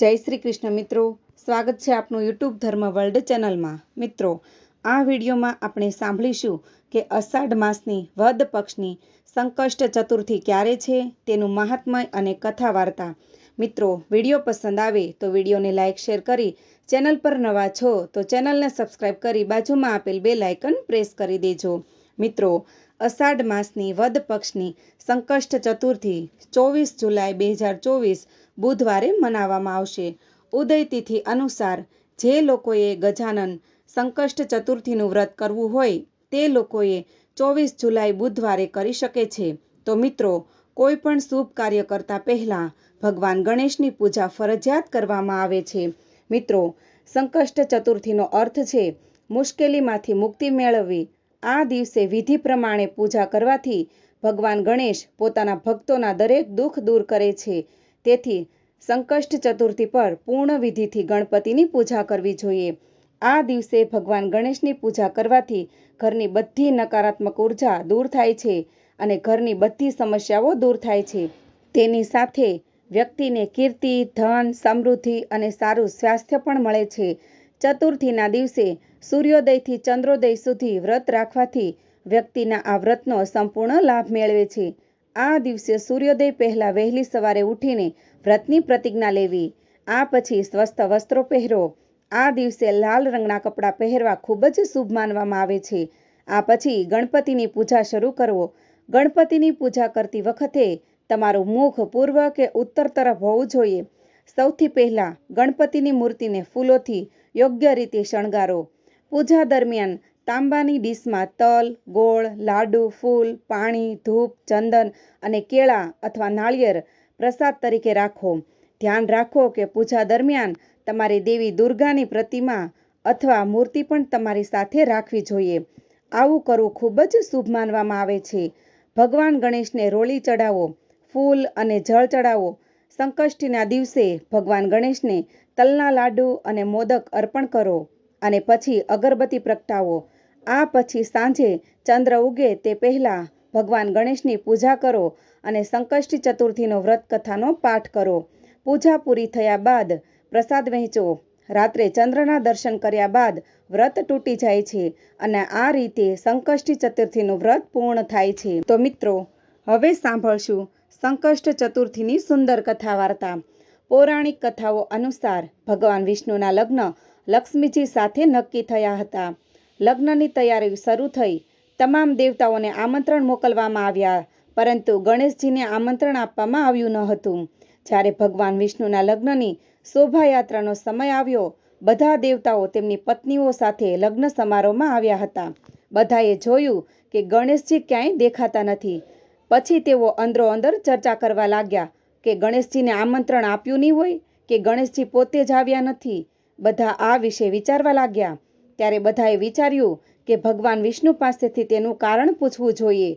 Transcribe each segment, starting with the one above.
જય શ્રી કૃષ્ણ મિત્રો. સ્વાગત છે આપનું યુટ્યુબ ધર્મ વર્લ્ડ ચેનલમાં. મિત્રો, આ વિડીયોમાં આપણે સાંભળીશું કે અષાઢ માસની વદ પક્ષની સંકષ્ટ ચતુર્થી ક્યારે છે તેનું મહાત્મય અને કથા વાર્તા મિત્રો, વીડિયો પસંદ આવે તો વિડીયોને લાઇક, શેર કરી ચેનલ પર નવા છો તો ચેનલને સબસ્ક્રાઇબ કરી બાજુમાં આપેલ બે લાઇકન પ્રેસ કરી દેજો. મિત્રો, અષાઢ માસની વદ પક્ષની સંકષ્ટ ચતુર્થી ચોવીસ જુલાઈ બે હજાર ચોવીસ બુધવારે મનાવવામાં આવશે. ઉદય તિથિ અનુસાર જે લોકોએ ગજાનન સંકષ્ટ ચતુર્થીનું વ્રત કરવું હોય તે લોકોએ ચોવીસ જુલાઈ બુધવારે કરી શકે છે. તો મિત્રો, કોઈ પણ શુભ કાર્ય કરતા પહેલાં ભગવાન ગણેશની પૂજા ફરજિયાત કરવામાં આવે છે. મિત્રો, સંકષ્ટ ચતુર્થીનો અર્થ છે મુશ્કેલીમાંથી મુક્તિ મેળવવી. આ દિવસે વિધિ પ્રમાણે પૂજા કરવાથી ભગવાન ગણેશ પોતાના ભક્તોના દરેક દુઃખ દૂર કરે છે. તેથી સંકષ્ટ ચતુર્થી પર પૂર્ણ વિધિથી ગણપતિની પૂજા કરવી જોઈએ. આ દિવસે ભગવાન ગણેશની પૂજા કરવાથી ઘરની બધી નકારાત્મક ઊર્જા દૂર થાય છે અને ઘરની બધી સમસ્યાઓ દૂર થાય છે. તેની સાથે વ્યક્તિને કીર્તિ, ધન, સમૃદ્ધિ અને સારું સ્વાસ્થ્ય પણ મળે છે. ચતુર્થીના દિવસે સૂર્યોદયથી ચંદ્રોદય સુધી વ્રત રાખવાથી વ્યક્તિના આ વ્રતનો સંપૂર્ણ લાભ મેળવે છે. આ દિવસે સૂર્યોદય પહેલાં વહેલી સવારે ઉઠીને વ્રતની પ્રતિજ્ઞા લેવી. આ પછી સ્વસ્થ વસ્ત્રો પહેરો. આ દિવસે લાલ રંગના કપડાં પહેરવા ખૂબ જ શુભ માનવામાં આવે છે. આ પછી ગણપતિની પૂજા શરૂ કરવો. ગણપતિની પૂજા કરતી વખતે તમારું મુખ પૂર્વ કે ઉત્તર તરફ હોવું જોઈએ. સૌથી પહેલાં ગણપતિની મૂર્તિને ફૂલોથી યોગ્ય રીતે શણગારો. પૂજા દરમિયાન તાંબાની ડીશમાં તલ, ગોળ, લાડુ, ફૂલ, પાણી, ધૂપ, ચંદન અને કેળા અથવા નાળિયેર પ્રસાદ તરીકે રાખો. ધ્યાન રાખો કે પૂજા દરમિયાન તમારી દેવી દુર્ગાની પ્રતિમા અથવા મૂર્તિ પણ તમારી સાથે રાખવી જોઈએ. આવું કરવું ખૂબ જ શુભ માનવામાં આવે છે. ભગવાન ગણેશને રોળી ચડાવો ફૂલ અને જળ ચડાવો સંકષ્ટીના દિવસે ભગવાન ગણેશને તલના લાડુ અને મોદક અર્પણ કરો અને પછી અગરબત્તી પ્રગટાવો. આ પછી સાંજે ચંદ્ર ઉગે તે પહેલાં ભગવાન ગણેશની પૂજા કરો અને સંકષ્ટી ચતુર્થીનો વ્રત કથાનો પાઠ કરો. પૂજા પૂરી થયા બાદ પ્રસાદ વહેંચો. રાત્રે ચંદ્રના દર્શન કર્યા બાદ વ્રત તૂટી જાય છે અને આ રીતે સંકષ્ટી ચતુર્થીનું વ્રત પૂર્ણ થાય છે. તો મિત્રો, હવે સાંભળશું સંકષ્ટ ચતુર્થીની સુંદર કથા વાર્તા પૌરાણિક કથાઓ અનુસાર ભગવાન વિષ્ણુના લગ્ન લક્ષ્મીજી સાથે નક્કી થયા હતા. લગ્નની તૈયારી શરૂ થઈ. તમામ દેવતાઓને આમંત્રણ મોકલવામાં આવ્યા, પરંતુ ગણેશજીને આમંત્રણ આપવામાં આવ્યું ન હતું. જ્યારે ભગવાન વિષ્ણુના લગ્નની શોભાયાત્રાનો સમય આવ્યો, બધા દેવતાઓ તેમની પત્નીઓ સાથે લગ્ન સમારોહમાં આવ્યા હતા. બધાએ જોયું કે ગણેશજી ક્યાંય દેખાતા નથી. પછી તેઓ અંદરો અંદર ચર્ચા કરવા લાગ્યા કે ગણેશજીને આમંત્રણ આપ્યું નહીં હોય કે ગણેશજી પોતે જ આવ્યા નથી. બધા આ વિશે વિચારવા લાગ્યા. ત્યારે બધાએ વિચાર્યું કે ભગવાન વિષ્ણુ પાસેથી તેનું કારણ પૂછવું જોઈએ.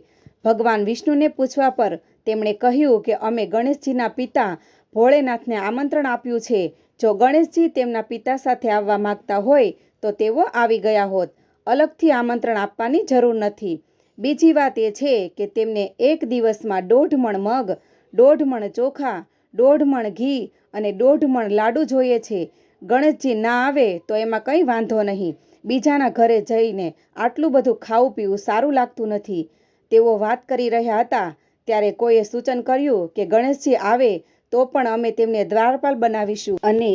ભગવાન વિષ્ણુને પૂછવા પર તેમણે કહ્યું કે અમે ગણેશજીના પિતા ભોળેનાથને આમંત્રણ આપ્યું છે. જો ગણેશજી તેમના પિતા સાથે આવવા માગતા હોય, તો તેઓ આવી ગયા હોત. અલગથી આમંત્રણ આપવાની જરૂર નથી. બીજી વાત એ છે કે તેમને એક દિવસમાં દોઢ મણ મગ દોઢ મણ ચોખા દોઢ મણ ઘી અને દોઢ મણ લાડુ જોઈએ છે. ગણેશજી ના આવે તો એમાં કંઈ વાંધો નહીં. બીજાના ઘરે જઈને આટલું બધું ખાવું પીવું સારું લાગતું નથી. તેઓ વાત કરી રહ્યા હતા. ત્યારે કોઈએ સૂચન કર્યું કે ગણેશજી આવે તો પણ અમે તેમને દ્વારપાલ બનાવીશું અને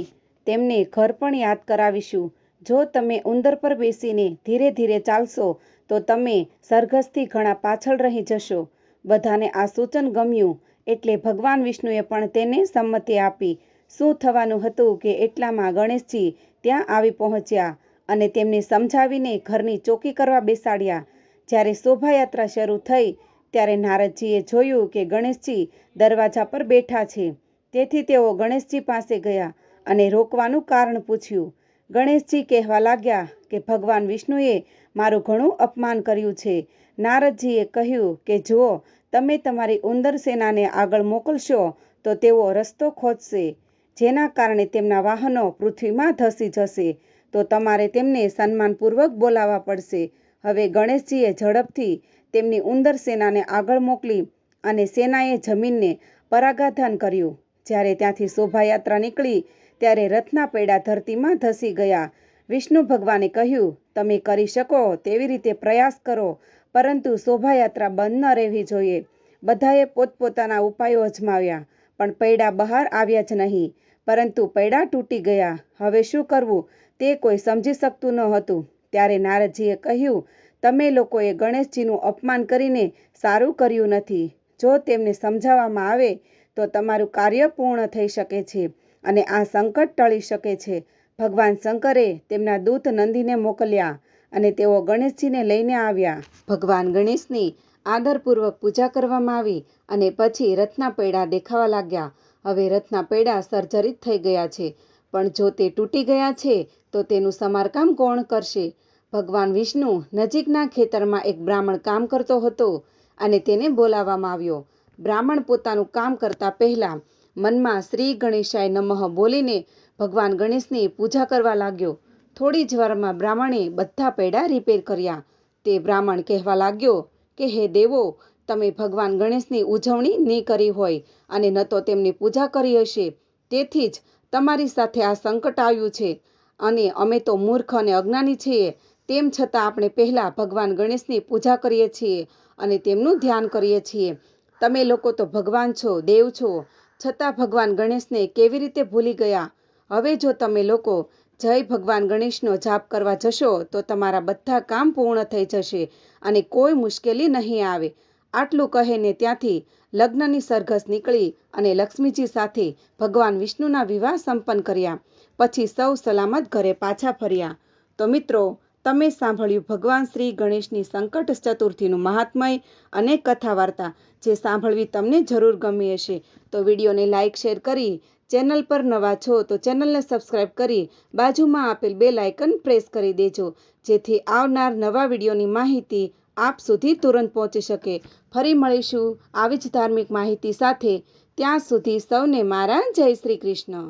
તેમને ઘર પણ યાદ કરાવીશું. જો તમે ઉંદર પર બેસીને ધીરે ધીરે ચાલશો, તો તમે સરઘસથી ઘણા પાછળ રહી જશો. બધાને આ સૂચન ગમ્યું એટલે ભગવાન વિષ્ણુએ પણ તેને સંમતિ આપી. શું થવાનું હતું કે એટલામાં ગણેશજી ત્યાં આવી પહોંચ્યા? અને તેમને સમજાવીને ઘરની ચોકી કરવા બેસાડ્યા. જ્યારે શોભાયાત્રા શરૂ થઈ, ત્યારે નારદજીએ જોયું કે ગણેશજી દરવાજા પર બેઠા છે. તેથી તેઓ ગણેશજી પાસે ગયા અને રોકવાનું કારણ પૂછ્યું. ગણેશજી કહેવા લાગ્યા કે, ભગવાન વિષ્ણુએ મારું ઘણું અપમાન કર્યું છે. નારદજીએ કહ્યું કે, જુઓ, તમે તમારી ઉંદર સેનાને આગળ મોકલશો તો તેઓ રસ્તો ખોજશે, જેના કારણે તેમના વાહનો પૃથ્વીમાં ધસી જશે. તો તમારે તેમને સન્માનપૂર્વક બોલાવવા પડશે. હવે ગણેશજીએ ઝડપથી તેમની ઉંદર સેનાને આગળ મોકલી અને સેનાએ જમીનને પરાગાધાન કર્યું. જ્યારે ત્યાંથી શોભાયાત્રા નીકળી, ત્યારે રથના પૈડા ધરતીમાં ધસી ગયા. વિષ્ણુ ભગવાને કહ્યું, તમે કરી શકો, તેવી રીતે પ્રયાસ કરો, પરંતુ શોભાયાત્રા બંધ ન રહેવી જોઈએ. બધાએ પોતપોતાના ઉપાયો અજમાવ્યા, પણ પૈડા બહાર આવ્યા જ નહીં. પરંતુ પૈડા તૂટી ગયા. હવે શું કરવું? તે કોઈ સમજી શકતું ન હતું. ત્યારે નારદજીએ કહ્યું, તમે લોકોએ ગણેશજીનું અપમાન કરીને સારું કર્યું નથી. જો તેમને સમજાવવામાં આવે, તો તમારું કાર્ય પૂર્ણ થઈ શકે છે અને આ સંકટ ટળી શકે છે. ભગવાન શંકરે તેમના દૂત નંદીને મોકલ્યા અને તેઓ ગણેશજીને લઈને આવ્યા. ભગવાન ગણેશની આદરપૂર્વક પૂજા કરવામાં આવી અને પછી રથના પૈડા દેખાવા લાગ્યા. હવે રથના પૈડા સર્જરિત થઈ ગયા છે. પણ જો તે તૂટી ગયા છે તો તેનું સમારકામ કોણ કરશે? ભગવાન વિષ્ણુ નજીકના ખેતરમાં એક બ્રાહ્મણ કામ કરતો હતો અને તેને બોલાવવામાં આવ્યો. બ્રાહ્મણ પોતાનું કામ કરતા પહેલા મનમાં શ્રી ગણેશાય નમઃ બોલીને ભગવાન ગણેશની પૂજા કરવા લાગ્યો. થોડી જ વારમાં બ્રાહ્મણે બધા પૈડા રિપેર કર્યા. તે બ્રાહ્મણ કહેવા લાગ્યો કે, હે દેવો, તમે ભગવાન ગણેશની ઉજવણી નહીં કરી હોય અને ન તો તેમની પૂજા કરી હશે. તેથી જ તમારી સાથે આ સંકટ આવ્યું છે. અને અમે તો મૂર્ખ અને અજ્ઞાની છીએ. તેમ છતાં આપણે પહેલાં ભગવાન ગણેશની પૂજા કરીએ છીએ અને તેમનું ધ્યાન કરીએ છીએ. તમે લોકો તો ભગવાન છો, દેવ છો. છતાં ભગવાન ગણેશને કેવી રીતે ભૂલી ગયા? હવે જો તમે લોકો જય ભગવાન ગણેશનો જાપ કરવા જશો, તો તમારા બધા કામ પૂર્ણ થઈ જશે અને કોઈ મુશ્કેલી નહીં આવે. આટલું કહીને ત્યાંથી લગ્નની સરઘસ નીકળી અને લક્ષ્મીજી સાથે ભગવાન વિષ્ણુના વિવાહ સંપન્ન કર્યા. પછી સૌ સલામત ઘરે પાછા ફર્યા. તો મિત્રો, તમે સાંભળ્યું ભગવાન શ્રી ગણેશની સંકટ ચતુર્થીનું મહાત્મય અને કથા વાર્તા જે સાંભળવી તમને જરૂર ગમી હશે. તો વિડીયોને લાઇક શેર કરી, ચેનલ પર નવા છો તો ચેનલને સબસ્ક્રાઇબ કરી, બાજુમાં આપેલ બે લાઇકન પ્રેસ કરી દેજો, જેથી આવનાર નવા વિડીયોની માહિતી આપ સુધી તુરંત પહોંચી શકે. ફરી મળીશું આવી જ ધાર્મિક માહિતી સાથે. ત્યાં સુધી સૌને મારા જય શ્રી કૃષ્ણ.